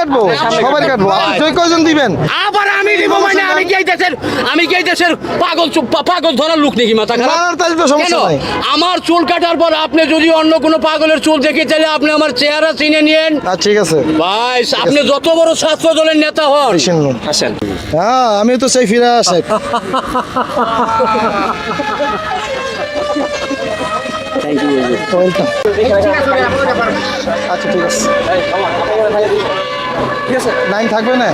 কাটবো? সবাই কাটবো। জয় কয়জন দিবেন? আবার আমি দিব মানে আমি কি এই দেশের আমি কি এই দেশের পাগল পাগল ধরার লোক নাকি মাথা খারাপ? আমার চুল কাটার পর আপনি যদি অন্য কোনো পাগলের চুল দেখে চাইলে আপনি আমার চেহারা চিনে নিয়েন। আচ্ছা ঠিক আছে। ভাই আপনি যত বড় ছাত্র দলের নেতা হন। আসেন। হ্যাঁ আমি তো সেই ফিরে আসে। আচ্ছা ঠিক আছে। ঠিক আছে লাইন থাকবে না?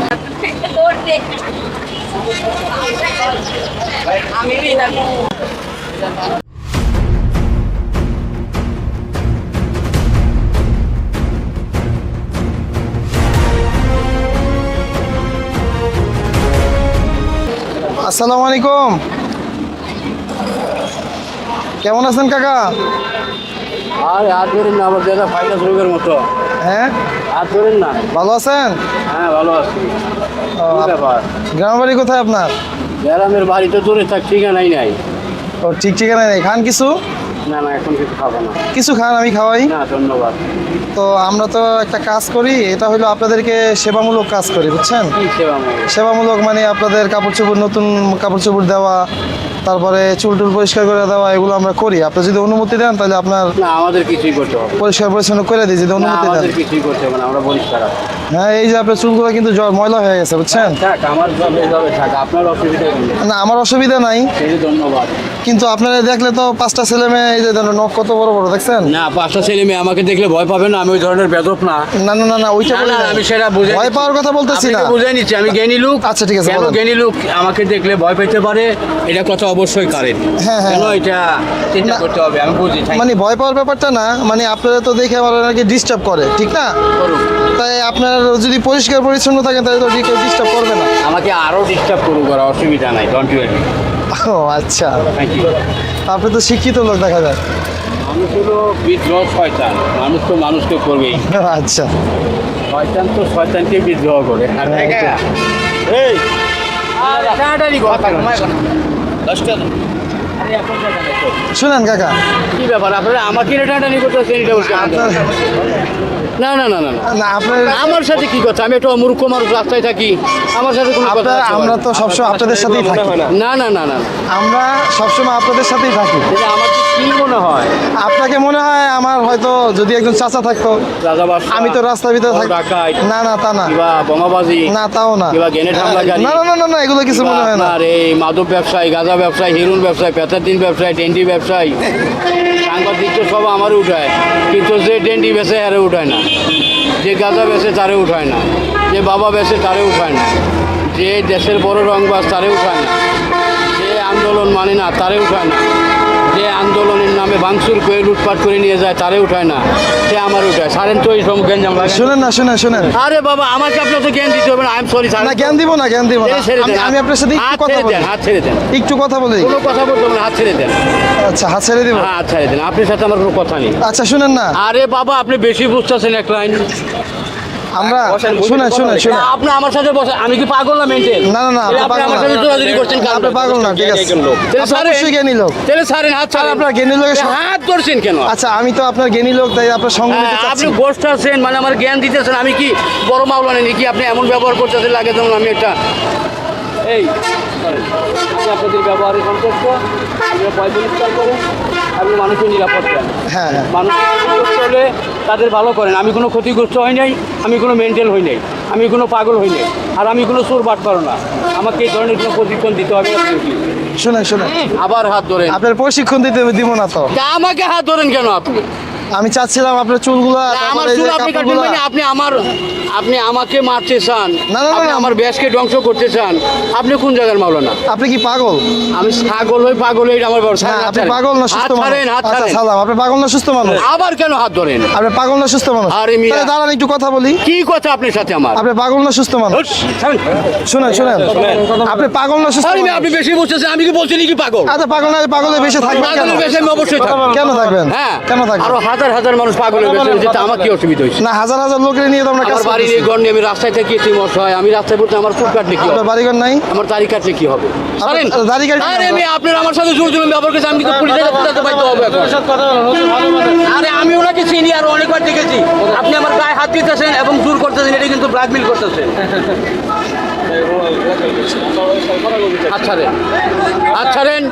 আসসালামু আলাইকুম। কেমন আছেন কাকা? আর হাত ধরেন না আমার দাদা ফাইনাস রোগের মতো। হ্যাঁ? হাত ধরেন না। ভালো আছেন? হ্যাঁ ভালো আছি। ও, আপ- ব্যাপার? গ্রামের বাড়ি কোথায় আপনার? গ্রামের বাড়ি তো দূরে থাক ঠিকানাই নাই। ও ঠিক ঠিকানা নেই। খান কিছু? না না এখন কিছু খাব না। কিছু খান আমি খাওয়াই। না ধন্যবাদ। তো আমরা তো একটা কাজ করি এটা হলো আপনাদেরকে সেবামূলক কাজ করি বুঝছেন? সেবামূলক? মানে আপনাদের কাপড় চোপড় নতুন কাপড় চোপড় দেওয়া তারপরে চুল টুল পরিষ্কার করে দেওয়া এগুলো আমরা করি। আপনি যদি অনুমতি দেন তাহলে আপনার না আমাদের কিছুই করতে হবে পরিষ্কার পরিচ্ছন্ন করে দিই যদি অনুমতি দেন। আমাদের কিছুই করতে হবে না আমরা পরিষ্কার আছি। হ্যাঁ এই যে আপনার চুলগুলো কিন্তু ময়লা হয়ে গেছে বুঝছেন? আমার আপনার অসুবিধা না আমার অসুবিধা নাই। ধন্যবাদ। কিন্তু আপনারা দেখলে তো পাঁচটা ছেলে মেয়ে এই যে নখ কত বড় বড় দেখছেন? না পাঁচটা ছেলে মেয়ে আমাকে দেখলে ভয় পাবে না আমি ওই ধরনের বেদপ না। না না না না ওইটা বলি। আমি সেটা বুঝে ভয় পাওয়ার কথা বলতেছি না। বুঝে নিচ্ছি আমি জ্ঞানী লোক। আচ্ছা, ঠিক আছে, কেন। জ্ঞানী লোক আমাকে দেখলে ভয় পেতে পারে? এটা কথা অবশ্যই কারেন হ্যাঁ, হ্যাঁ, হ্যাঁ। এটা চিন্তা করতে হবে? আমি বুঝি মানে ভয় পাওয়ার ব্যাপারটা না মানে আপনারা তো দেখে আমার অনেকে ডিস্টার্ব করে ঠিক না? তাই আপনার যদি পরিষ্কার পরিচ্ছন্ন থাকেন তাহলে তো কেউ ডিস্টার্ব করবে না। আমাকে আরও ডিস্টার্ব করুক করা অসুবিধা নাই ডোন্ট ওয়ারি ও আচ্ছা। থ্যাংক ইউ আপনি তো শিক্ষিত লোক দেখা যায়। মানুষ হলো বিদ্রোহ শয়তান মানুষ তো মানুষকে করবেই। আচ্ছা। শয়তান তো শয়তানকে বিদ্রোহ করে আর হ্যাঁ, এই! কথা না। শুনেন কাকা কি ব্যাপার আপনারা আমাকে টানাটানি করতেছেন এটা বলছেন আপনার না না না না না আপনার আমার সাথে কি কথা আমি একটা মূর্খ মানুষ রাস্তায় থাকি আমার সাথে কোনো কথা আমরা? তো সবসময় আপনাদের সাথেই থাকি না না না না আমরা সবসময় আপনাদের সাথেই থাকি আমার কি মনে হয় আপনাকে মনে হয় আমার হয়তো যদি একজন চাচা থাকতো আমি তো রাস্তার ভিতরে থাকি না না তা না বোমাবাজি না তাও না না না না না না এগুলো কিছু মনে হয় না এই মাদক ব্যবসায়ী গাঁজা ব্যবসায়ী হিরুন ব্যবসায়ী পেতাদিন ব্যবসায়ী, ডেন্টি ব্যবসায়ী, সাংবাদিক তো সব আমার উঠায়। কিন্তু যে ডেন্ডি বেসে আরে উঠায় না। যে গাঁজা বেসে তারে উঠায় না। যে বাবা বেসে তারে উঠায় না। যে দেশের বড় রংবাজ তারে উঠায় না। যে আন্দোলন মানে না, তারে উঠায় না। আন্দোলনের নামে ভাঙচুর করে লুটপাট করে নিয়ে যায় তারে উঠায় না। সে আমার উঠায়। সারেন তো এই সব গেঞ্জাম লাগে শুনেন না শুনেন শুনেন। আরে বাবা আমাকে আপনার তো জ্ঞান দিতে হবে না। আই এম সরি না জ্ঞান দিব না জ্ঞান দিব না। আমি- আপনার সাথে একটু কথা বলি। দেন হাত ছেড়ে দেন। একটু কথা বলি। কোনো কথা বলতে হবে না হাত ছেড়ে দেন। আচ্ছা হাত ছেড়ে দিব। হাত ছেড়ে দেন। আপনার সাথে আমার কোনো কথা নেই। আচ্ছা শুনেন না। আরে বাবা আপনি বেশি বুঝতেছেন এক লাইন। আমরা শুনেন শুনেন শুনেন। আপনি আমার সাথে বসে আমি কি পাগল না মেন্টেল না, না, না, আপনি আপনি আমার। সাথে জোরাজুরি করছেন কারণ আপনি পাগল না, ঠিক আছে। তাহলে আপনি ছাড়েন। অবশ্যই জ্ঞানী লোক। তাহলে ছাড়েন হাত ছাড়েন। আপনার জ্ঞানী লোকের হাত ধরছেন কেন? আচ্ছা আমি তো আপনার জ্ঞানী লোক তাই আপনার সঙ্গ নিতে আপনি চাচ্ছি গোষ্ঠ আছেন মানে আমার জ্ঞান দিতেছেন আমি কি বড় মাওলানা নাকি আপনি এমন ব্যবহার করতেছেন? লাগে যেমন আমি একটা এই আপনাদের ব্যবহারে সন্তুষ্ট। আপনারা ভয় পরিষ্কার করেন আপনি মানুষের নিরাপদ হ্যাঁ হ্যাঁ। মানুষ হলে তাদের ভালো করেন। আমি কোনো ক্ষতিগ্রস্ত হই নাই আমি কোনো মেন্টাল হই নাই আমি কোনো পাগল হই নাই আর আমি কোনো চোর বাট পারো না। আমাকে এই ধরনের কোনো প্রশিক্ষণ দিতে হবে না শুনে শুনেন আবার হাত ধরেন। আপনার প্রশিক্ষণ দিতে দিব না তো আমাকে হাত ধরেন কেন আপনি? আমি চাচ্ছিলাম আপনার চুলগুলো আমার চুল আপনি কাটবেন মানে আপনি আমার আপনি আমাকে মারতে চান। না, না, না, আপনি আমার ব্যাসকে ধ্বংস করতে চান। আপনি কোন জায়গার মাওলানা? আপনি কি পাগল? আমি ছাগল হই পাগল হই আমার বড় হ্যাঁ আপনি পাগল না সুস্থ হাত মানুষ আচ্ছা সালাম আপনি পাগল না সুস্থ মানুষ? আবার কেন হাত ধরেন? আপনি পাগল না সুস্থ মানুষ? আরে মিয়া। তাহলে দাঁড়ান একটু কথা বলি। কি কথা আপনার সাথে আমার? আপনি পাগল না সুস্থ মানুষ। শুনেন শুনেন। আপনি পাগল না সুস্থ আরে মানুষ? আপনি বেশি বুঝতেছেন আমি কি বলছি নাকি পাগল? আচ্ছা পাগল না পাগলের বেশি থাকবেন কেন? পাগলের বেশি আমি অবশ্যই থাকব। কেন থাকবেন? হ্যাঁ। কেন থাকবেন? আরও হাজার হাজার মানুষ পাগল হয়ে গেছে যেটা আমার কি অসুবিধা হয়েছে? না হাজার হাজার লোকের নিয়ে তো আমরা কাজ আমার বাড়ি নেই ঘর নেই আমি রাস্তায় থেকে এসে মশাই আমি রাস্তায় বলতে আমার ফুল কাটলে কি আপনার বাড়িঘর নাই? আমার তারিখ কাটলে কি হবে? ছাড়েন। দাড়ি কাটলে আরে আমি আপনার আমার সাথে জোর জুলুম ব্যবহার করছি আমি পুলিশের কাছে যেতে বাধ্য হব এখন। আরে আমি ওনাকে চিনি আর অনেকবার দেখেছি। আপনি আমার গায়ে হাত দিতেছেন এবং জোর করতেছেন এটা কিন্তু ব্ল্যাকমেল করতেছেন। আচ্ছা আচ্ছা রেন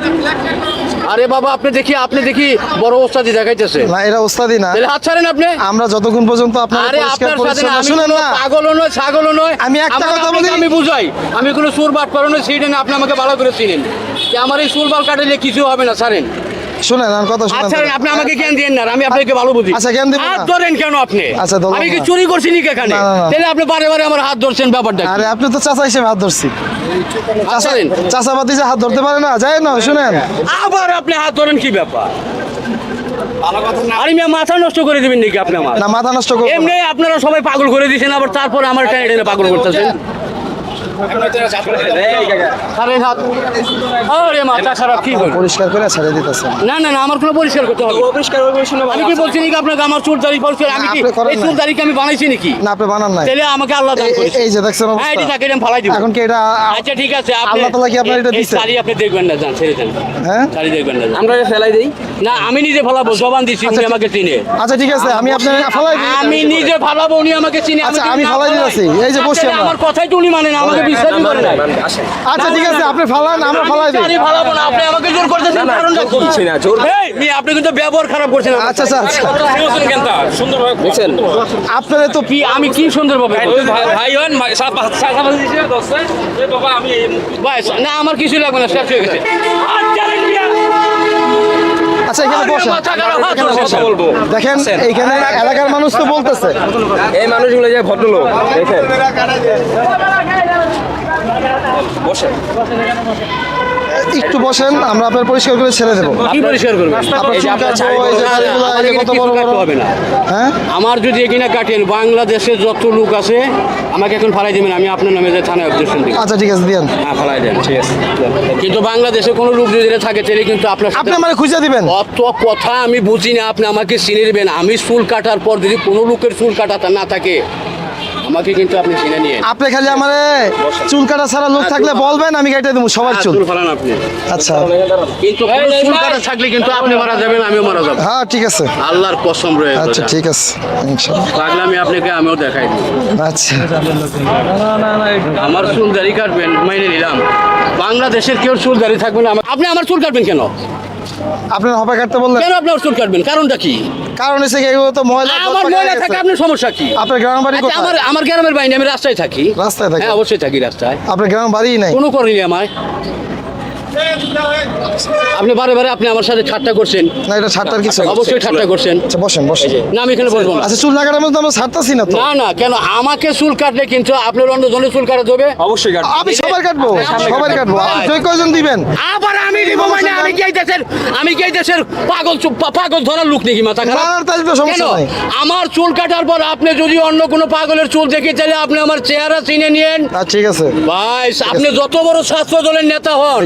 আরে বাবা আপনি দেখি আপনি দেখি বড় ওস্তাদি দেখাইতেছে। না এটা ওস্তাদি না। তাহলে ছাড়েন আপনি? আমরা যতক্ষণ পর্যন্ত আপনার আরে আপনার সাথে না, পরিচ্ছন্ন আমি শুনেন না। পাগলও নয় ছাগলও নয় আমি একটা কথা বলি- আমি বুঝাই আমি কোনো সুর বাট করো না সেই আপনি আমাকে ভালো করে চিনেন। যে আমার এই সুর বাল কাটালে কিছু হবে না ছাড়েন। শুনেন আমার কথা শুনেন। আচ্ছা আপনি আমাকে জ্ঞান দিয়েন না আমি আপনাকে ভালো বুঝি। আচ্ছা, জ্ঞান দিব হাত ধরেন কেন আপনি? আচ্ছা, আমি কি চুরি করছি নাকি এখানে? না, না, না। তাহলে আপনি বারে বারে আমার হাত ধরছেন ব্যাপারটা আরে আপনি তো চাচা হিসেবে হাত ধরছি। চাচা বাতি যে হাত ধরতে পারে না যায় না শুনেন। আবার আপনি হাত ধরেন কি ব্যাপার? আরে মিয়া মাথা নষ্ট করে দিবেন নাকি আপনি আমার? না মাথা নষ্ট করব না। এমনি আপনারা সবাই পাগল করে দিয়েছেন আবার তারপরে আমার পাগল করতেছেন। ছাড়েন হাত আরে মাথা খারাপ কি হল পরিষ্কার করে ছেড়ে দিতেছে না না না আমার কোনো পরিষ্কার করতে হবে আমি কি বলছি নাকি আপনাকে আমার চুল দাড়ি পরিষ্কার আমি কি এই চুল দাড়িকে আমি বানাইছি নাকি না আপনি বানান নাই তাহলে আমাকে আল্লাহ দান করেছে এই যে দেখছেন হ্যাঁ এটি তাকে আমি ফালাই দিব এখন কি এটা আচ্ছা ঠিক আছে আল্লাহ তাআলা কি আপনার এটা এই- এই দিছে? শাড়ি আপনি দেখবেন না যান ছেড়ে দেন হ্যাঁ শাড়ি দেখবেন না আমরা ফেলাই দিই না আমি নিজে ফালাবো জবান উনি আমাকে চিনে আচ্ছা ঠিক আছে আমি আপনার ফালাই আমি নিজে ফালাবো উনি আমাকে চিনে আচ্ছা, আমি ফালাই ফালাই, দিতেছি। এই যে বসছি আমার কথাই তো উনি মানে না আমাকে বিশ্বাসই করে না আচ্ছা ঠিক আছে আপনি ফালান আমরা ফালাই দিই। আমি ফালাবো না আপনি আমাকে জোর করতেছেন কারণটা কি? করছি না, জোর- এই, মেয়ে, আপনি কিন্তু ব্যবহার খারাপ করছেন আচ্ছা আচ্ছা আচ্ছা দেখছেন? আপনারা তো কি আমি কি সুন্দর ভাবে ভাই হন সাহাবাজ দিছে দোস্ত এই বাবা আমি ভাই না আমার কিছু লাগবে না শেষ হয়ে গেছে। আচ্ছা এখানে। বলব। দেখেন এইখানে এলাকার মানুষ তো বলতেছে। এই মানুষগুলো যে ভদ্রলোক দেখেন। বসেন। একটু বসেন আমরা আপনার পরিষ্কার করে ছেড়ে দেবো। কি পরিষ্কার করবেন? কাটতে। হ্যাঁ? আমার যদি এখানে কাটেন বাংলাদেশে যত লোক আছে আমাকে এখন ফালাই দিবেন আমি আপনার নামে যে থানায় অবজেকশন দিই। আচ্ছা ঠিক আছে দিয়েন। হ্যাঁ ফালাই দেন। ঠিক আছে কিন্তু বাংলাদেশে কোনো লোক যদি থাকে তাহলে কিন্তু আপনার আপনি আমার খুঁজে দিবেন। অত কথা আমি বুঝি না আপনি আমাকে চিনে নেবেন আমি চুল কাটার পর যদি কোনো লোকের চুল কাটাটা না থাকে আমাকে কিন্তু আপনি চিনে নিয়ে আপনি খালি আমার চুল কাটা ছাড়া লোক থাকলে বলবেন আমি কেটে দেবো সবার চুল চুল। ফালান আপনি। আচ্ছা। কিন্তু চুল কাটা থাকলে কিন্তু আপনি মারা যাবেন আমিও মারা যাব। হ্যাঁ ঠিক আছে। আল্লাহর কসম রয়ে আচ্ছা ঠিক আছে ইনশাল্লাহ লাগলে আমি আপনাকে আমিও দেখাই দিই আচ্ছা। আমার চুল দাড়ি কাটবেন মাইনে নিলাম। বাংলাদেশের কেউ চুল দাড়ি থাকবে না। আপনি আমার চুল কাটবেন কেন? আপনার হপা কাটতে বললেন? কেন আপনি চুল কাটবেন? কারণটা কি? কারণ হচ্ছে কি এগুলো তো ময়লা আমার ময়লা থাকে আপনার সমস্যা কি? আপনার গ্রাম বাড়ি কোথায়? আমার আমার গ্রামের বাইরে আমি রাস্তায় থাকি। রাস্তায় থাকি হ্যাঁ অবশ্যই থাকি রাস্তায়। আপনার গ্রাম বাড়ি নাই? কোনো করেনি আমায়। আপনি বারে বারে আপনি আমার সাথে ঠাট্টা করছেন। না এটা ছাড়টার কিছু অবশ্যই ঠাট্টা করছেন। আচ্ছা বসেন বসেন। না আমি এখানে বলব না। আচ্ছা চুল না কাটার মধ্যে আমরা ছাড়তাছি না তো। না না কেন? আমাকে চুল কাটলে কিন্তু আপনার অন্য জনের চুল কাটাতে হবে অবশ্যই কাটবো। আমি সবার কাটবো সবার কাটবো। আপনি কয়জন দিবেন? আবার আমি দিব মানে আমি কি এই দেশের আমি কি এই দেশের পাগল পাগল ধরার লোক নাকি মাথা খারাপ? না তাহলে তো সমস্যা নাই। আমার চুল কাটার পর আপনি যদি অন্য কোনো পাগলের চুল দেখে তাহলে আপনি আমার চেহারা চিনে নিয়েন। আচ্ছা ঠিক আছে। ভাই আপনি যত বড় ছাত্র দলের নেতা হন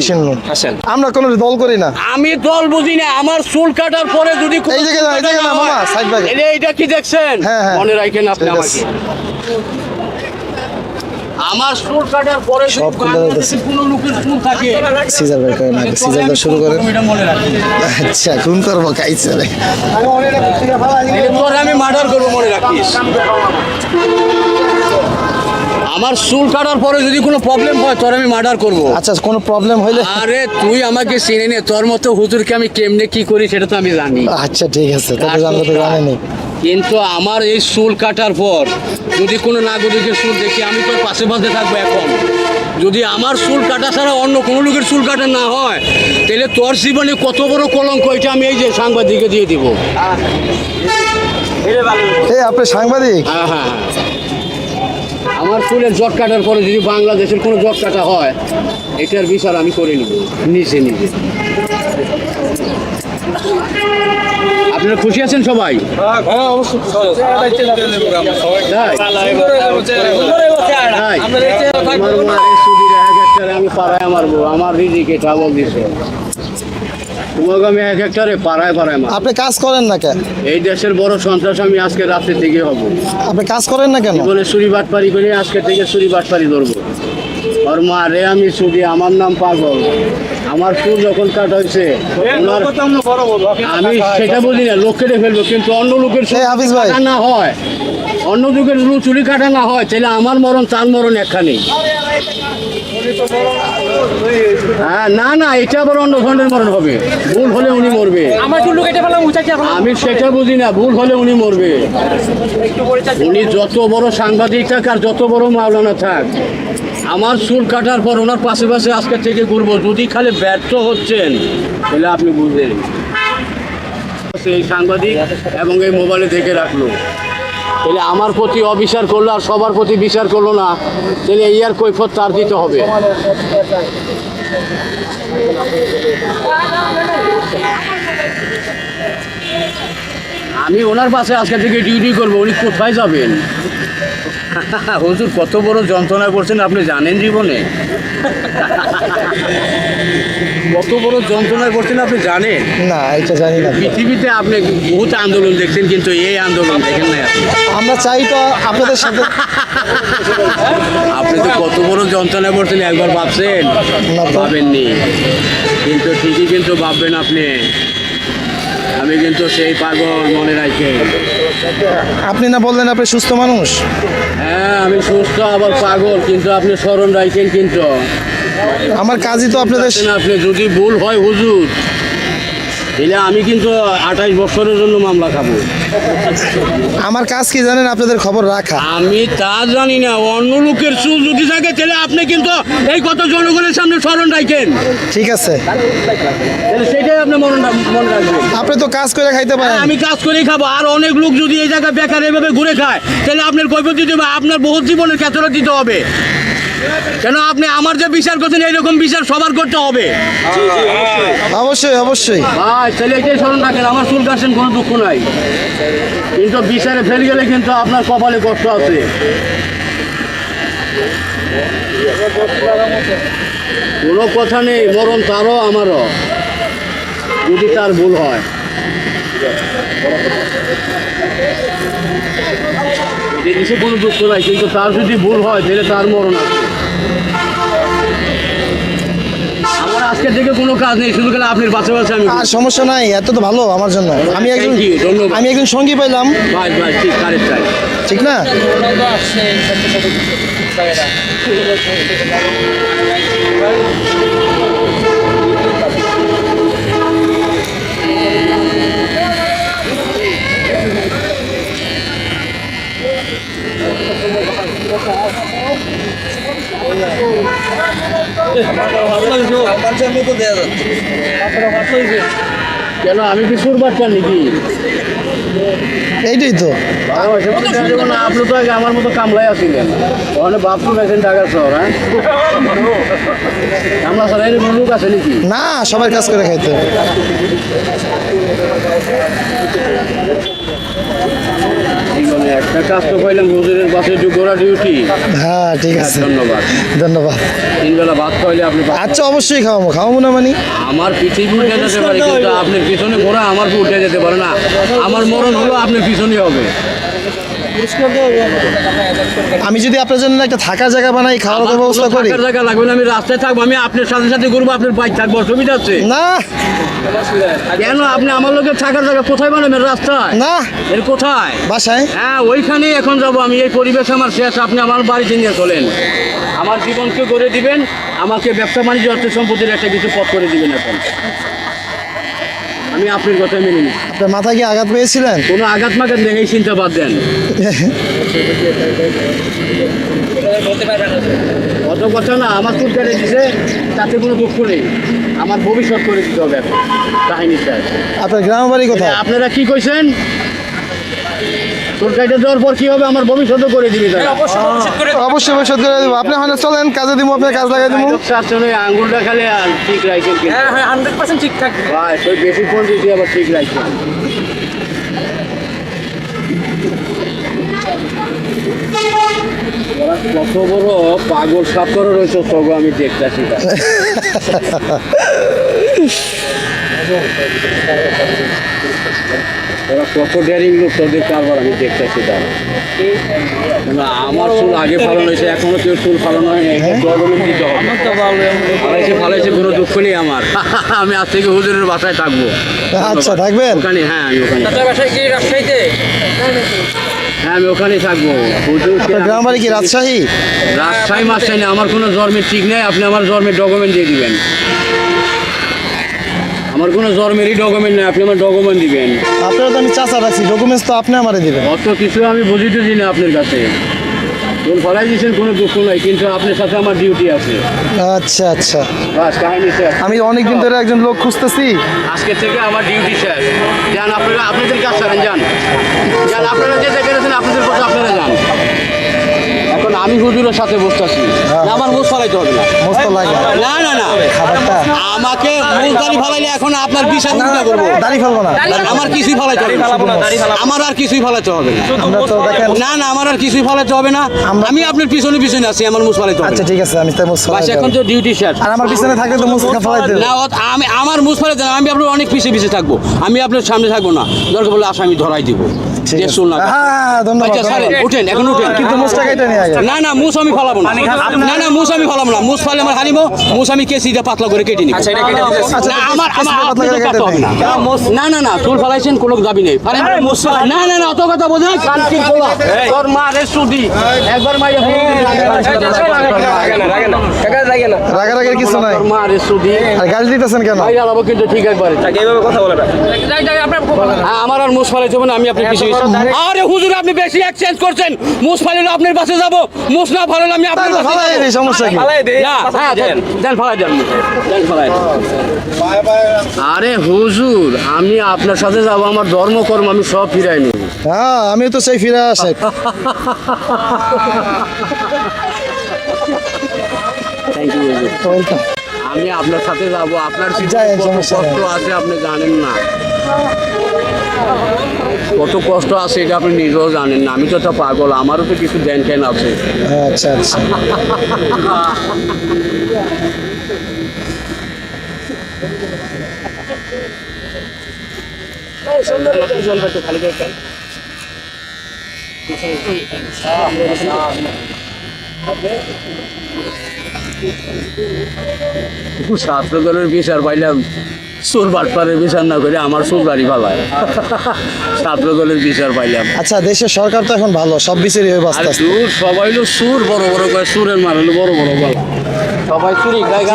আসেন আমরা কোনো দল করি না আমি দল বুঝি না আমার চুল কাটার পরে যদি এই জায়গায় না, এই জায়গায় না, মামা, হয়, এই যে এইটা কি দেখছেন হ্যাঁ, হ্যাঁ। মনে রাখেন আপনি আমাকে আমার চুল কাটার পরে সব খুলে বাংলাদেশে দিতেছে। কোনো লোকের চুল থাকে সিজার বের করেন আগে সিজার বের শুরু করেন এটা মনে রাখেন আচ্ছা খুন করব খাইছে রে আমি মার্ডার করব মনে রাখিস আমার চুল কাটার পরে যদি কোনো প্রবলেম হয় তোর আমি মার্ডার করব। আচ্ছা কোনো প্রবলেম হইলে আরে তুই আমাকে চিনে নে তোর মতো হুজুরকে আমি কেমনে কি করি সেটা তো আমি জানি। আচ্ছা ঠিক আছে তাহলে তো জানেনি। কিন্তু আমার এই চুল কাটার পর যদি কোনো নাগরিকের চুল দেখি আমি তোর পাশে পাশে থাকব এখন। যদি আমার চুল কাটা ছাড়া অন্য কোনো লোকের চুল কাটা না হয় তাহলে তোর জীবনে কত বড় কলঙ্ক এটা আমি এই যে সাংবাদিকে দিয়ে দিব। এই আপনি সাংবাদিক? হ্যাঁ হ্যাঁ হ্যাঁ। আমার চুলের জট কাটার পরে যদি বাংলাদেশের কোনো জট কাটা হয় এটার বিচার আমি করে নিব। নিচে নিজে। আপনারা খুশি আছেন সবাই? তাই? তাই? আমার মারে সুদির এক একটারে আমি পাড়ায় মারবো। আমার রিজিকে ট্রাবল দিছে আমি এক হেক্টারে পাড়ায় পাড়ায় মার আপনি কাজ করেন না কেন? এই দেশের বড় সন্ত্রাস আমি আজকে রাত্রে থেকে হব। আপনি কাজ করেন না কেন? বলে চুরি বাটপারি করে আজকে থেকে চুরি বাটপারি ধরবো। ওর মা রে আমি চুরি আমার নাম পাগল। আমার চুল যখন কাট হয়েছে আমি সেটা বুঝি না লোক কেটে ফেলব কিন্তু অন্য লোকের না হয়। অন্য যুগের লোক চুরি কাটা না হয় তাহলে আমার মরণ তার মরণ একখানি হ্যাঁ না না এটা আবার অন্য ধরনের মরণ হবে। ভুল হলে উনি মরবে। আমি সেটা বুঝি না ভুল হলে উনি মরবে। উনি যত বড় সাংবাদিক থাক আর যত বড় মাওলানা থাক আমার চুল কাটার পর ওনার পাশে পাশে আজকে থেকে ঘুরবো। যদি খালি ব্যর্থ হচ্ছেন তাহলে আপনি বুঝবেন। এই সাংবাদিক এবং এই মোবাইলে দেখে রাখল। তাহলে আমার প্রতি অবিচার করল আর সবার প্রতি বিচার করল না, তাহলে এই আর কৈফত তার দিতে হবে। আমি ওনার পাশে আজকে থেকে ডিউটি করব, উনি কোথায় যাবেন? হুজুর কত বড় যন্ত্রণা করছেন আপনি জানেন জীবনে? কত বড় যন্ত্রণা করছেন আপনি জানেন? না এটা জানি না। পৃথিবীতে আপনি বহুত আন্দোলন দেখছেন কিন্তু এই আন্দোলন দেখেন না আমরা চাই তো আপনাদের সাথে আপনি তো কত বড় যন্ত্রণা করছেন একবার ভাবছেন? ভাবেননি। কিন্তু ঠিকই কিন্তু ভাববেন আপনি। আমি কিন্তু সেই পাগল মনে রাখি। আপনি না বললেন আপনি সুস্থ মানুষ? হ্যাঁ আমি সুস্থ আবার পাগল কিন্তু আপনি স্মরণ রাখেন কিন্তু। আমার কাজই তো আপনাদের আপনি যদি ভুল হয় হুজুর তাহলে আমি কিন্তু আঠাইশ বছরের জন্য মামলা খাব। আমার কাজ কি জানেন? আপনাদের খবর রাখা। আমি তা জানি না। অন্য লোকের চুল যদি থাকে তাহলে আপনি কিন্তু এই কত জনগণের সামনে স্মরণ রাখেন। ঠিক আছে। সেটাই আপনি মনে রাখবেন। আপনি তো কাজ করে খাইতে পারেন। আমি কাজ করেই খাব। আর অনেক লোক যদি এই জায়গায় বেকার এভাবে ঘুরে খায় তাহলে আপনার কৈফত দিতে হবে। আপনার বহুত জীবনের ক্ষেত্রে দিতে হবে। কেন আপনি আমার যে বিচার করছেন এইরকম বিচার সবার করতে হবে। অবশ্যই অবশ্যই। ভাই তাহলে এটাই স্মরণ রাখেন আমার চুল কাটছেন কোনো দুঃখ নাই। কিন্তু বিচারে ফেল গেলে কিন্তু আপনার কপালে কষ্ট আছে। কোনো কথা নেই মরণ তারও আমারও। যদি তার ভুল হয়। দেশে কোনো দুঃখ নাই কিন্তু তার যদি ভুল হয় তাহলে তার মরণ আছে। আমার দিকে কোনো কাজ নেই শুধু গেলে আপনার বাচ্চা বাচ্চা আমি আর সমস্যা নাই এত তো ভালো আমার জন্য। আমি একজন Thank। আমি একজন সঙ্গী পাইলাম। ভাই ভাই ঠিক কারেক্ট ঠিক না? কেন আমি কি সুর বাচ্চা নাকি? এইটাই তো। আপনি তো আগে আমার মতো কামলাই আছিলেন ওখানে বাপু গেছেন ঢাকা শহর হ্যাঁ? কামলা ছাড়া এরকম লোক আছে নাকি? না সবাই কাজ করে খাইতে হবে। জীবনে একটা কাজ তো পাইলাম হুজুরের বাসে গোড়া ডিউটি হ্যাঁ ঠিক আছে। ধন্যবাদ। ধন্যবাদ। তিন বেলা ভাত খাইলে আপনি আচ্ছা অবশ্যই খাওয়াবো। খাওয়াবো না মানে? আমার পিঠে উঠে যেতে পারে কিন্তু আপনার পিছনে আমার উঠে যেতে পারে না। আমার মরণ হলো আপনি পিছনে হবে। আমি যদি আপনার জন্য একটা থাকার জায়গা বানাই খাওয়া আমার ব্যবস্থা করি। থাকার জায়গা লাগবে না আমি রাস্তায় থাকব আমি আপনার সাথে সাথে ঘুরবো আপনার বাইক থাকব অসুবিধা আছে না। কেন? আপনি আমার লোকের থাকার জায়গা কোথায় বানাবেন? রাস্তায়? না। এর কোথায়? বাসায়। হ্যাঁ ওইখানেই এখন যাব আমি এই পরিবেশ আমার শেষ আপনি আমার বাড়িতে নিয়ে চলেন। আমার জীবনকে গড়ে দিবেন আমাকে ব্যবসা বাণিজ্য অর্থ সম্পত্তির একটা কিছু পথ করে দিবেন এখন। আমি আপনার কথা মেনে নিই আপনার মাথায় কি আঘাত পেয়েছিলেন? কোনো আঘাত মাঘাত নেই চিন্তা বাদ দেন। অত কথা না আমার খুব কেটে দিছে তাতে কোনো দুঃখ নেই। আমার ভবিষ্যৎ করে দিতে হবে এখন কাহিনী স্যার। আপনার গ্রাম বাড়ি কোথায় আপনারা কি কইছেন? দেওয়ার পর কি হবে? আমার করে দিবি তারা অবশ্যই পরিশোধ করে দেবো। আপনি চলেন কাজে দিব আপনার কাজ লাগাই দিব চারজনে আঙ্গুলটা খালে ঠিক রাখেন হ্যাঁ হ্যাঁ হান্ড্রেড পার্সেন্ট ঠিক থাকবে। ভাই তুই বেশি ফোন দিতে আবার ঠিক রাখছেন কত বড় পাগল সাপ করে রয়েছে তবু আমি দেখতেছি। ওরা কত ডেয়ারিং লোক তোদের কারবার আমি দেখতেছি তারা আমার চুল আগে ফালানো হয়েছে এখনও কেউ চুল ফালানো হয়নি গভর্নমেন্ট দিতে হবে। ফালাইছে ফালাইছে কোনো দুঃখ নেই আমার। আমি আজ থেকে হুজুরের বাসায় থাকব। আচ্ছা থাকবেন? ওখানে হ্যাঁ আমি ওখানে। বাসায় কি রাজশাহীতে? হ্যাঁ আমি ওখানেই থাকব। গ্রাম বাড়ি কি রাজশাহী? রাজশাহী না আমার কোনো জন্মের ঠিক নেই আপনি আমার জন্মের ডকুমেন্ট দিয়ে দিবেন। আমার কোনো জন্মেরই ডকুমেন্ট নেই আপনি আমার ডকুমেন্ট দিবেন। আপনারা তো আমি চাচা রাখছি ডকুমেন্টস তো আপনি আমারে দিবেন। অত কিছু আমি বুঝিতে দিই না আপনার কাছে। কোন ফলাই দিয়েছেন কোনো দুঃখ নাই কিন্তু আপনার সাথে আমার ডিউটি আছে। আচ্ছা আচ্ছা। বাস কাহিনী শেষ। আমি অনেকদিন ধরে একজন লোক খুঁজতেছি। আজকে থেকে আমার ডিউটি শেষ। যান আপনারা আপনাদের কাজ ছাড়েন যান। যান আপনারা যে দেখে গেছেন আপনাদের কথা আপনারা যান। এখন আমি হুজুরের সাথে বসতেছি। না, আমার মুখ ফলাইতে হবে না। না না না। আমাকে মুখ দাড়ি ফলাইলে এখন আপনার বিশাল চিন্তা করব? দাড়ি ফেলব না। আমার কিছুই ফলাইতে হবে। আমার আর কিছুই ফলাইতে হবে না। আমরা তো দেখেন না না আমার আর কিছুই ফলাইতে হবে না। আমি আপনার পিছনে পিছনে আছি আমার মুখ ফলাইতে হবে আচ্ছা ঠিক আছে আমি তাই বাস এখন তো ডিউটি শেষ আর আমার পিছনে থাকলে তো মুসকা ফেলাই দেবে। না আমি আমার মুখ ফলাইতে না আমি আপনার অনেক পিছিয়ে পিছিয়ে থাকব। আমি আপনার সামনে থাকব না। দরকার বলে আসামি ধরাই দিব। না। হ্যাঁ ধন্যবাদ ছাড়েন ধন্যবাদ। উঠেন এখন উঠেন। কিন্তু মুসটা কেটে নিয়ে আগে। না না মুস আমি ফলাবো না। না না মুস আমি ফলাবো না। মুস ফালে আমার মুস আমি পাতলা করে কেটে নিব। এটা কেটে দিতেছি না আমার কেসি আমার পাতলা আপনি করে কেটে কাটতে হবে না। না না না চুল ফালাইছেন কোনো দাবি নেই। ফালেন না না না অত কথা তোর মা রে সুদি। একবার রাগারাগির কিছু নাই। আর গালি দিতেছেন কেন? মাইরা লাবো কিন্তু ঠিক একবারে। তাকে এইভাবে কথা বলে না। হ্যাঁ, আমার আর মুস আমি পিছিয়ে আরে হুজুর আপনি বেশি এক্সচেঞ্জ করছেন। মুস ফালাইলে আপনার পাশে যাব। মুস না ফালাইলে আমি আপনার পাশে ফালাই। দিই, সমস্যা কি? ফালাই হ্যাঁ দেন দেন ফালাই দেন। দেন ফালাই আরে হুজুর আমি আপনার সাথে যাব আমার ধর্মকর্ম আমি সব ফিরাই নেব। হ্যাঁ আমি তো সেই ফিরে আসে। থ্যাংক ইউ ওয়েলকাম আমি আপনার সাথে যাব আপনার কষ্ট আছে আপনি জানেন না। কত কষ্ট আছে এটা আপনি নিজেও জানেন না। আমি তো একটা পাগল আমারও তো কিছু জ্ঞান ট্যান আছে। আচ্ছা আচ্ছা। দলের বিচার পাইলাম। সুর বাটপারের বিচার না করে আমার সুর বাড়ি ভালায় ছাত্র দলের বিচার পাইলাম। আচ্ছা দেশের সরকার তো এখন ভালো সব বিচারই হয়ে বাঁচতে সবাই হলো সুর বড় বড় করে সুরের মার হলো বড় বড় গলা। সবাই চুরি গায়ে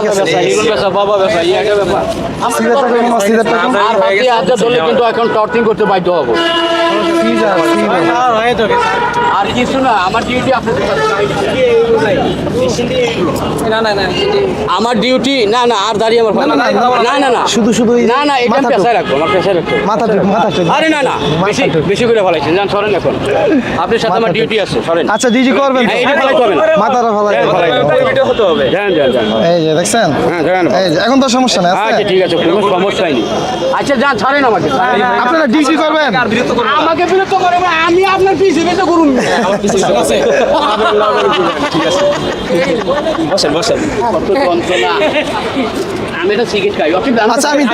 বাবা একটা ব্যাপার। আর ধরলে কিন্তু এখন টর্চিং করতে বাধ্য হব। আর কিছু না আমার ডিউটি আপনাদের না না না আমার ডিউটি না না আর দাঁড়িয়ে আমার না, না, না, শুধু শুধু না না এটা পেশায় রাখব আমার পেশায় রাখব। মাথা মাথা আরে না না বেশি বেশি করে ফেলাইছেন যান সরেন এখন। আপনার সাথে আমার ডিউটি আছে সরেন। আচ্ছা ডিজি করবেন? হ্যাঁ, মাথাটা ফেলাই হতে হবে। এই যে দেখছেন? হ্যাঁ এই যে এখন তো সমস্যা নেই আচ্ছা ঠিক আছে কোনো সমস্যাই নেই। আচ্ছা যান ছাড়েন আমাকে। আপনারা ডিজি করবেন? করবে আমাকে বিরক্ত করে আমি আপনার পিছিয়ে পিছিয়ে করুন ঠিক আছে বসেন বসেন। আমি এটা সিগারেট খাই আপনি আচ্ছা, আমি-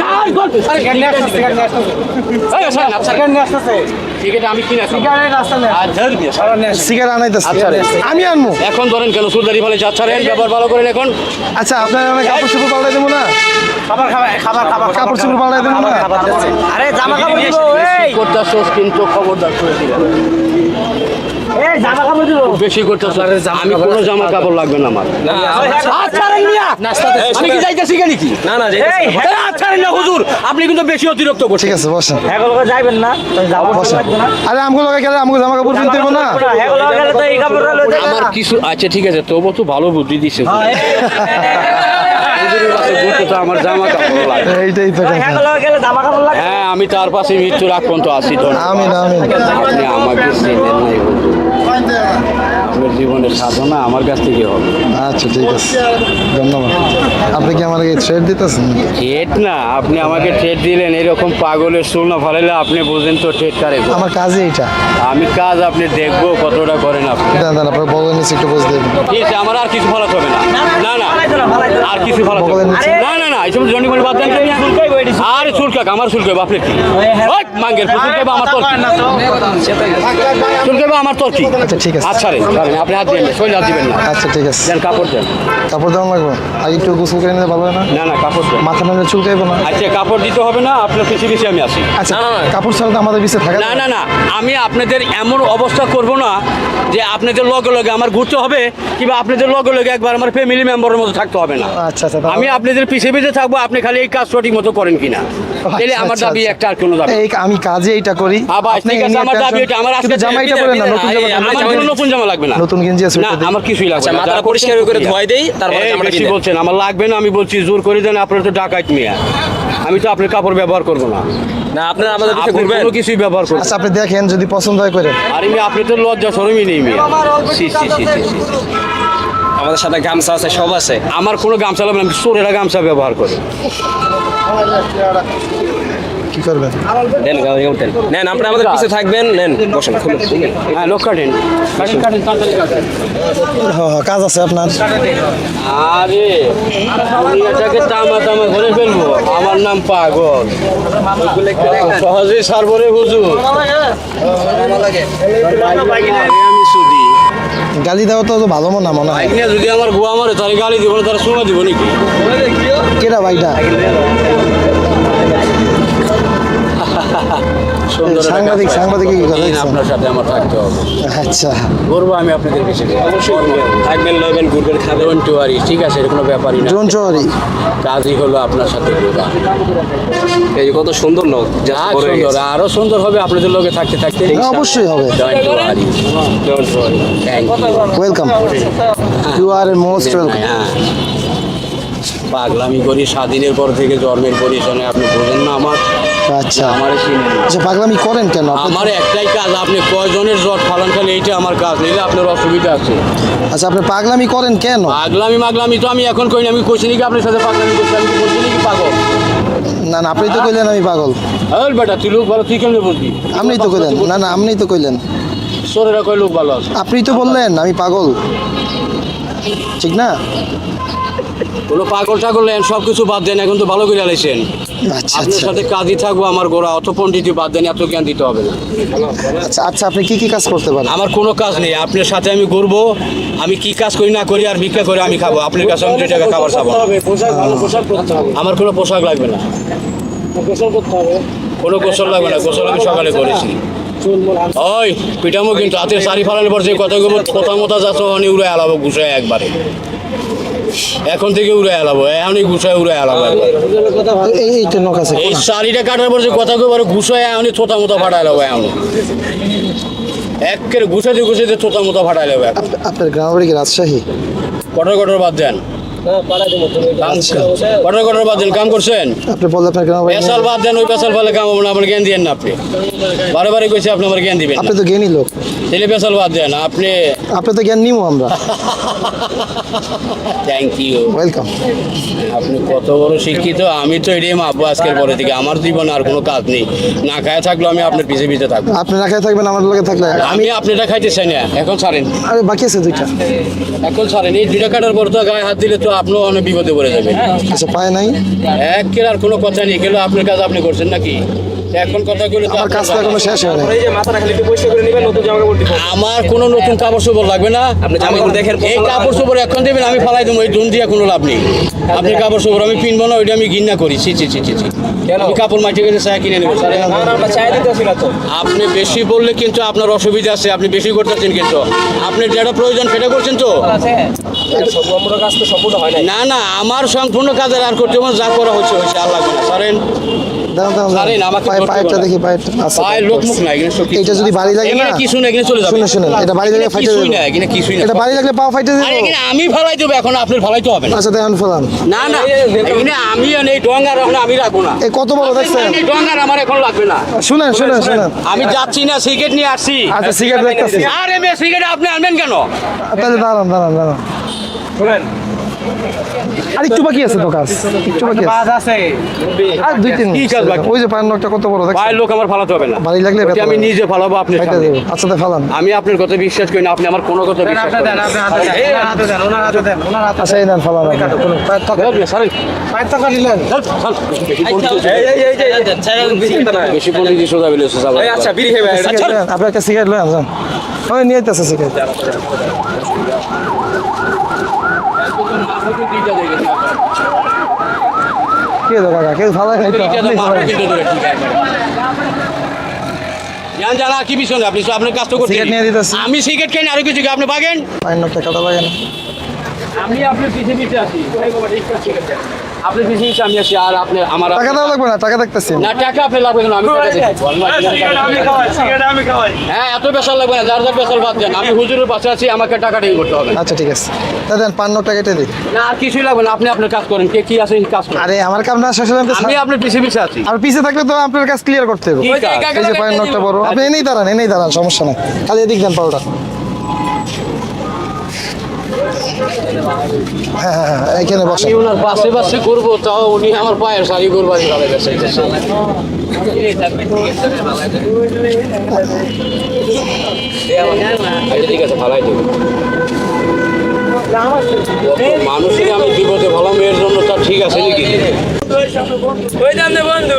না, গল্প, নিয়ে আসতেছে। এই, ছাড়েন, আপনি ছাড়েন। সিগারেট আমি কিনে আসি। আর ধরবি, ছাড়েন। সিগারেট আনাইতেছি আচ্ছা, আমি আনব এখন ধরেন কেন সুলদারি ফলে ছাড়েন ব্যবহার ভালো করেন এখন আচ্ছা আপনার আমি কাপড় চোপড় পাল্টাই দেবো না খাবার খাবার খাবার খাবার কাপড় চোপড় পাল্টাই দেবো না আরে জামা কাপড় করতে কিন্তু খবরদার করে দিলেন এই জামা কাপড় দিব বেশি করতে আমি কোনো জামা কাপড় লাগবে না আমার আমি কি যাইতেছি কি না না হুজুর আপনি কিন্তু বেশি অতিরিক্ত করছেন ঠিক আছে বসেন যাইবেন না আরে আমগো লগে গেলে আমগো জামা কাপড় কিনতে না আমার কিছু আচ্ছা ঠিক আছে তবু তো ভালো বুদ্ধি দিছে তো আমার জামা কাপড় লাগে এইটাই তো কথা। গেলে জামা কাপড় লাগে হ্যাঁ আমি তার পাশে মৃত্যুর আগ পর্যন্ত আছি ধন্যবাদ। আমিন আমিন। আপনি আমাকে চিনেন নাই আপনার জীবনের সাধনা আমার কাছ থেকে হবে। আচ্ছা ঠিক আছে। ধন্যবাদ। আপনি কি আমাকে থ্রেড দিতেছেন? ট্রেড না আপনি আমাকে ট্রেড দিলেন এরকম পাগলের চুল না ফেলাইলে আপনি বোঝেন তো ট্রেড কারে। আমার কাজই এটা আমি কাজ আপনি দেখব কতটা করেন আপনি। দাদা আপনার বলেন একটু বুঝতে ঠিক আছে আমার আর কিছু ফলাতে হবে না। না না আর কিছু ভালো বগলের নিচে? না না না এইসব জন্ডি মন্ডি বাদ দেন। আর চুলকাক আমার চুলকাক আপনি কি? ওই মাঙ্গের চুলকাক আমার তোর কি? চুলকাক আমার তোর কি? আচ্ছা ঠিক আছে। আচ্ছা রে ছাড়েন, আপনি হাত দিবেন শরীর হাত দিবেন না। আচ্ছা ঠিক আছে। দেন কাপড় দেন। কাপড় দেওয়া লাগবে? আর একটু গোসল করে নিতে পারবে না? না না কাপড় দেন। মাথা নামলে চুলকাইবো না? আচ্ছা কাপড় দিতে হবে না আপনার পিছিয়ে পিছিয়ে আমি আসি আচ্ছা কাপড় ছাড়া তো আমাদের পিছিয়ে থাকা না না না। আমি আপনাদের এমন অবস্থা করব না যে আপনাদের লগে লগে আমার ঘুরতে হবে কিংবা আপনাদের লগে লগে একবার আমার ফ্যামিলি মেম্বারের মতো থাকতে হবে না। আচ্ছা আচ্ছা আমি আপনাদের পিছিয়ে পিছিয়ে থাকব আপনি খালি এই কাজ সঠিক মতো করেন কিনা। তাহলে আমার আচ্ছা, দাবি আচ্ছা। একটা আর কোনো দাবি আমি কাজে এটা করি। আবার আপনি ঠিক আছে আমার দাবি এটা আমার আজকে জামাইটা পরে না নতুন জামা আমার কোনো নতুন জামা লাগবে না। নতুন গেঞ্জি আছে না আমার কিছুই লাগবে আচ্ছা না মাথাটা যা পরিষ্কার করে। ধোয় দেই তারপরে জামাটা বেশি বলছেন আমার লাগবে না আমি বলছি জোর করে দেন আপনারা তো ডাকাইত মিয়া। আমি তো আপনার কাপড় ব্যবহার করব না। না আপনারা আমাদের পিছে আপনি ঘুরবেন। কোনো কিছুই ব্যবহার করবেন আচ্ছা আপনি দেখেন যদি পছন্দ হয় করে। আর আমি আপনি তো লজ্জা সরমই নেই মিয়া। সি সি সি সি সি। আমাদের সাথে গামছা আছে সব আছে। আমার কোনো গামছা লাগবে না আমি চোরেরা গামছা ব্যবহার করি। কি করবেন? নেন গাড়ি উঠেন। নেন আপনারা আমাদের পিছে থাকবেন নেন বসেন খুলুন। হ্যাঁ লোক কাটেন। কাটেন কাটেন তাড়াতাড়ি কাটেন। হ্যাঁ, কাজ আছে আপনার। আরে আমি এটাকে তামা তামা করে ফেলব। আমার নাম পাগল। সহজেই সারবরে হুজুর। আমি সুদি। গালি দেওয়া তো ভালো মনে মনে হয়। যদি আমার গোয়া মারে তাহলে গালি দিব তারা সময় দিব নাকি? কেটা ভাইটা সাংবাদিক- সাংবাদিক? আপনার সাথে আমার থাকতে হবে। আচ্ছা। করব আমি আপনাদের পিছনে অবশ্যই থাকবেন লইবেন ঘুরবেন খাবেন। ডোন্ট টু ওয়ারি ঠিক আছে এর কোনো ব্যাপারই না। ডোন্ট ওয়ারি কাজই হলো আপনার সাথে ঘোরা। এই কত সুন্দর লোক যা সুন্দর আরও সুন্দর হবে আপনাদের লোকে থাকতে থাকতে। অবশ্যই হবে। Welcome you are most welcome পাগলামি করি স্বাধীনের পর থেকে জন্মের পরিচয় আপনি বোঝেন না আমার। আচ্ছা। আমার চিনেন না। আচ্ছা পাগলামি করেন কেন? আপনি- আমার একটাই কাজ আপনি কয়জনের জট ফালান খালি এইটা আমার কাজ নিলে আপনার অসুবিধা আছে। আচ্ছা আপনি পাগলামি করেন কেন? পাগলামি মাগলামি তো আমি এখন কই না আমি কইছি নাকি আপনার সাথে পাগলামি করছি আমি বলছি নাকি পাগল? না না আপনি তো কইলেন আমি পাগল। এই বেটা তুই লোক ভালো তুই কেমনে বলবি? আপনি তো কইলেন না না আপনি তো কইলেন। সোরেরা কয় লোক ভালো আছে? আপনি তো বললেন আমি পাগল। ঠিক না? কোনো পাগল টাগল নেন সব কিছু বাদ দেন এখন তো ভালো করে আলাইছেন আচ্ছা আপনার আচ্ছা। সাথে কাজই থাকব আমার গোড়া অত পণ্ডিতি বাদ দেন এত জ্ঞান দিতে হবে না। আচ্ছা আচ্ছা আপনি কি কি কাজ করতে পারেন? আমার কোনো কাজ নেই আপনার সাথে আমি ঘুরবো আমি কি কাজ করি না করি আর ভিক্ষা করে আমি খাব আপনার কাছে আমি দুই টাকা খাবার খাব। না। আমার কোনো পোশাক লাগবে না। কোনো গোসল লাগবে না গোসল আমি সকালে করেছি। ওই পিঠামো কিন্তু হাতের শাড়ি ফালানোর পর যে কথা কথা মতো যাচ্ছ অনেক উড়ে আলাবো গুছায় একবারে। এখন থেকে উড়ে আলাবো এখনই গুছায় উড়ে আলাবো এই শাড়িটা কাটার পর যে কথা কবার গুছায় এখনই থোতা মতো ফাটাই লাবো এখন। একের গুছাতে গুছাতে থোতা মতো ফাটাই লাবো আপনার গ্রাম বাড়ি কি রাজশাহী? কটর কটর বাদ দেন। কটর কটর বাদ দেন কাম করছেন? আপনি বললেন আপনার গ্রাম বাড়ি পেশাল বাদ দেন ওই পেশাল ফলে কাম হবে না আপনার জ্ঞান দিয়েন না আপনি। বারে বারে কইছি আপনি আমার জ্ঞান দিবেন আপনি তো জ্ঞানী লোক। ছেলে বাদ দেন আপনি আপনি তো জ্ঞান নিমো আমরা। থ্যাংক ইউ ওয়েলকাম আপনি কত বড় শিক্ষিত আমি তো এটাই মাপবো আজকের পরে থেকে। আমার জীবনে আর কোনো কাজ নেই। না খায় থাকলেও আমি আপনার পিছে পিছে থাকব। আপনি রাখায় থাকবেন আমার লগে থাকলে আমি আপনারটা খাইতে চাই না এখন ছাড়েন। আরে বাকি আছে দুইটা। এখন ছাড়েন এই দুইটা কাটার পর তো গায়ে হাত দিলে তো আপনিও অনেক বিপদে পড়ে যাবেন। আচ্ছা পায় নাই। একের আর কোনো কথা নেই গেলেও আপনার কাজ আপনি করছেন নাকি? এখন কথা আমার আপনার কাজটা এখনও শেষ হয় নাই এই যে মাথাটা খালি একটু পরিষ্কার করে নেবেন নতুন জামা কাপড় দিব আমার কোনো নতুন কাপড় চোপড় লাগবে না। আপনি জামা কাপড় দেখেন, এই কাপড় চোপড় এখন দেবেন আমি ফালাই দেবো এই দিয়ে কোনো লাভ নেই। আপনি কাপড় চোপড় আমি কিনবো না ওইটা আমি ঘৃণা করি। আমি কাপড় মাইটে গেছে চা কিনে নেব আপনি বেশি বললে কিন্তু আপনার অসুবিধা আছে আপনি বেশি করতেছেন কিন্তু। আপনি যেটা প্রয়োজন সেটা করছেন তো। হয় না না আমার সম্পূর্ণ কাজের আর করতে যা করা হচ্ছে আর লাগবে পায়েরটা দেখি পায়েরটা লোক মুখ নাই এইটা যদি বাড়ি লাগে না কিছু না এখানে চলে যাবে। শুনে শুনেন এটা বাড়ি লাগে ফাইটে কিছুই যাবে এখানে কিছুই না এটা বাড়ি লাগলে পাও ফাইটে যাবে এখানে আমি ফেলাই দেবো এখন আপনার ফেলাইতে হবে আচ্ছা দেখেন ফেলান না না এখানে আমি এই ডঙ্গার এখন আমি রাখব না। এই কত বড় দেখছেন? এই ডঙ্গার আমার এখন লাগবে না। শুনেন শুনেন। শুনেন। আমি যাচ্ছি না সিগারেট নিয়ে আসছি। আচ্ছা সিগারেট দেখতেছি। আরে মেয়ে সিগারেট আপনি আনবেন কেন? তাহলে দাঁড়ান দাঁড়ান দাঁড়ান। শুনেন। আর একটু বাকি আছে তো কাজ একটু বাকি আছে আর দুই তিন কি কাজ বাকি? ওই যে পায়ের নখটা কত বড় দেখছেন? ভাই লোক আমার ফালাতে হবে না ভারী লাগলে আমি। নিজে ফালাবো আপনি আচ্ছা তো ফালান আমি আপনার কথা বিশ্বাস করি না আপনি আমার কোনো কথা বিশ্বাস করেন না। আচ্ছা এই নেন ফালান আপনি। বেশি পন্ডিত সোজা বেলে সোজা বলে। আচ্ছা বিড়ি খেয়ে আপনি একটা সিগারেট লয়ে যান ওই নিয়ে আইতেছে সিগারেট কে দো কাকা কেউ ফালাই নাই। জান জানা কি বিষয় আপনি? আপনার কাজ তো করতে সিগারেট নিয়ে দিতেছি। আমি সিগারেট খাই না আর কিছু কি? আপনি বাগেন? পায়ের নখটা কাটা লাগে না আমি আপনার পিছিয়ে পিছিয়ে আছি। পিছিয়ে পিছিয়ে আমি আছি আর আপনি আমার টাকা দেওয়া লাগবে না টাকা দেখতেছি। না টাকা আপনি লাগবে কেন আমি টাকা দিচ্ছি। হ্যাঁ এত লাগবে না যার যার বাদ দেন। আমি হুজুরের পাশে আছি আমাকে টাকা দিয়ে করতে হবে। আচ্ছা ঠিক আছে। তা দেন দিই। না আর কিছুই লাগবে না আপনি আপনার কাজ করেন কে কি আছে কাজ করেন। আরে আমার কাম না শেষ হলে আমি আপনার পিছিয়ে পিছিয়ে আছি। আর পিছে থাকলে তো আপনার কাজ ক্লিয়ার করতে হবে? এই যে বড়। আপনি এনেই দাঁড়ান এনেই দাঁড়ান সমস্যা নাই। খালি এদিক দেন পাউডার। হ্যাঁ হ্যাঁ এখানে বসে। ওনার পাশে পাশে করব তাও উনি আমার পায়ের শাড়ি করবারই ভালো গেছে ঠিক আছে ভালাই দেবো। মানুষের আমি বিপদে ভালো মেয়ের জন্য তা ঠিক আছে নাকি?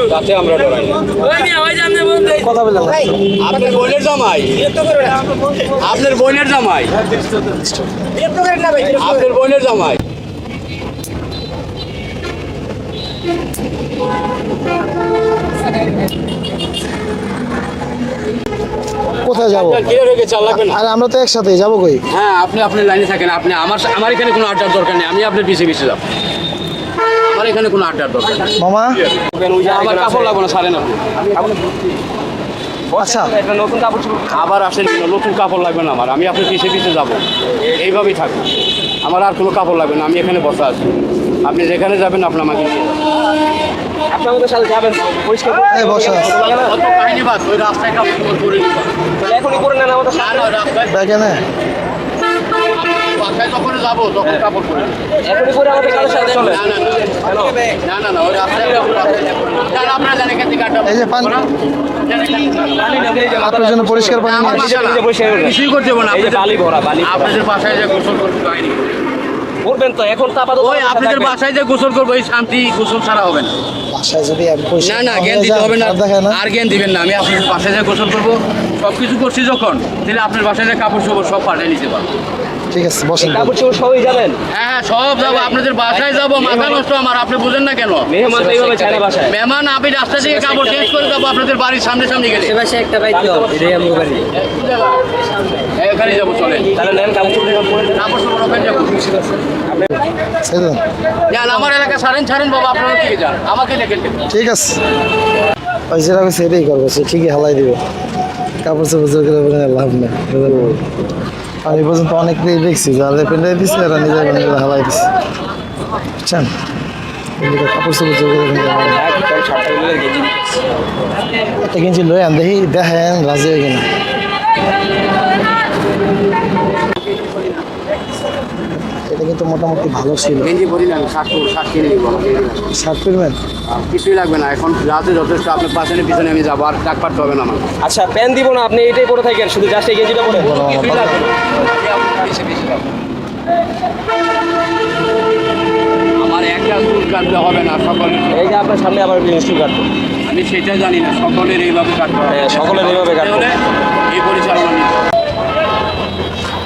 তাতে আমরা ডরাই না কথা বললেন আপনার বোনের জামাই? আপনার বোনের জামাই? আপনার বোনের জামাই? যাব। আর আমরা তো একসাথে যাব কই? হ্যাঁ আপনি আপনার লাইনে থাকেন। আপনি আমার আমার এখানে কোনো আড্ডার দরকার নেই। আমি আপনার পিছিয়ে পিছিয়ে যাব। আমার এখানে কোনো আড্ডার দরকার মামা? আমার কাপড় লাগবে না সারেন আপনি। আচ্ছা। একটা নতুন কাপড় আবার আসেন কেন? নতুন কাপড় লাগবে না আমার। আমি আপনার পিছিয়ে পিছিয়ে যাব। এইভাবেই থাকব আমার আর কোনো কাপড় লাগবে না। আমি এখানে বসা আছি। আপনি যেখানে যাবেন আপনি আমাকে নিয়ে। আপনি আমাদের সাথে যাবেন পরিষ্কার করে বসা অত কাহিনী বাদ ওই রাস্তায় করে তাহলে এখনই করে নেন আমাদের সাথে রাস্তায় যাব, রাস্তায় যাব। না, না, আপনারা জন্য পরিষ্কার পানি করতে আপনাদের- বালি ভরা, বালি আপনাদের বাসায় যে গোসল করতে হয়নি করবেন তো এখন তো আপাতত ওই আপনাদের বাসায় যে গোসল করব এই শান্তি গোসল ছাড়া হবে না। বাসায় যদি না না জ্ঞান দিতে হবে না। আর দেখে না। আর জ্ঞান দিবেন না আমি আপনাদের বাসায় যে গোসল করব সব কিছু করছি যখন তাহলে আপনার বাসায় যে কাপড় চোপড় সব পাঠিয়ে নিতে পারব। ঠিক আছে বসেন। কাপড় চোপড় সবই যাবেন? হ্যাঁ হ্যাঁ সব যাব। আপনাদের বাসায় যাব মাথা নষ্ট আমার আপনি বুঝেন না কেন? মেহমান তো এইভাবে চায় না বাসায়। মেহমান আমি রাস্তা থেকে কাপড় চেঞ্জ করে যাব আপনাদের বাড়ির সামনে সামনে গেলে। একটা বাইক দাও এটাই আমি বাড়ি। এখানে যাব চলেন। তাহলে নেন কাপড় চোপড় এখানে পরে নেন। কাপড় চোপড় ওখানে যাব। ছেড়ে দেন। আমার এলাকা ছাড়েন ছাড়েন বাবা আপনারা দিকে যান। আমাকে দেখেন। ঠিক আছে। ওই যেটা আমি সেটাই করব সে ঠিকই হালাই দিবে। কাপড় চোপড় করে লাভ নেই। আমি পর্যন্ত অনেকটাই দেখছি যাদের পেন্ডাই দিচ্ছে এরা নিজের নিজের হালাই দিচ্ছে বুঝছেন? কাপড় চোপড় গেছি একটা কিনছি লই আন দেখি দেখেন রাজি হয়ে কিনা এটা কিন্তু মোটামুটি ভালো ছিল। গেঞ্জি পরি না আমি শার্ট শার্ট কিনে নিবো শার্ট ফিরবেন কিছুই লাগবে না এখন রাতে যথেষ্ট আপনার পাশে পিছনে আমি যাব আর ডাক পাঠতে হবে না আমার। আচ্ছা প্যান দিব না আপনি এটাই পরে থাকেন শুধু জাস্ট এই গেঞ্জিটা পরে। আমার একটা চুল কাটলে হবে না সকলের। এই যে আপনার সামনে আবার ইনস্টল কাটবো। আমি সেটা জানি না সকলের এইভাবে কাটতে হবে। হ্যাঁ, সকলের এইভাবে কাটতে হবে। এই পরিচালনা।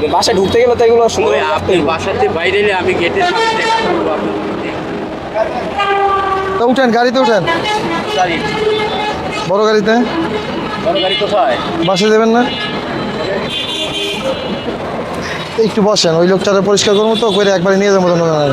বাসায় ঢুকতে গেলে তো এগুলো সুন্দর আপনি বাসাতে বাইরে এলে আমি গেটের সামনে তো উঠেন গাড়িতে উঠেন। বড় গাড়িতে। বড় গাড়ি কোথায়? বাসে দেবেন না? একটু বসেন ওই লোকটারে পরিষ্কার করব তো করে একবারে নিয়ে যাব ধন্যবাদ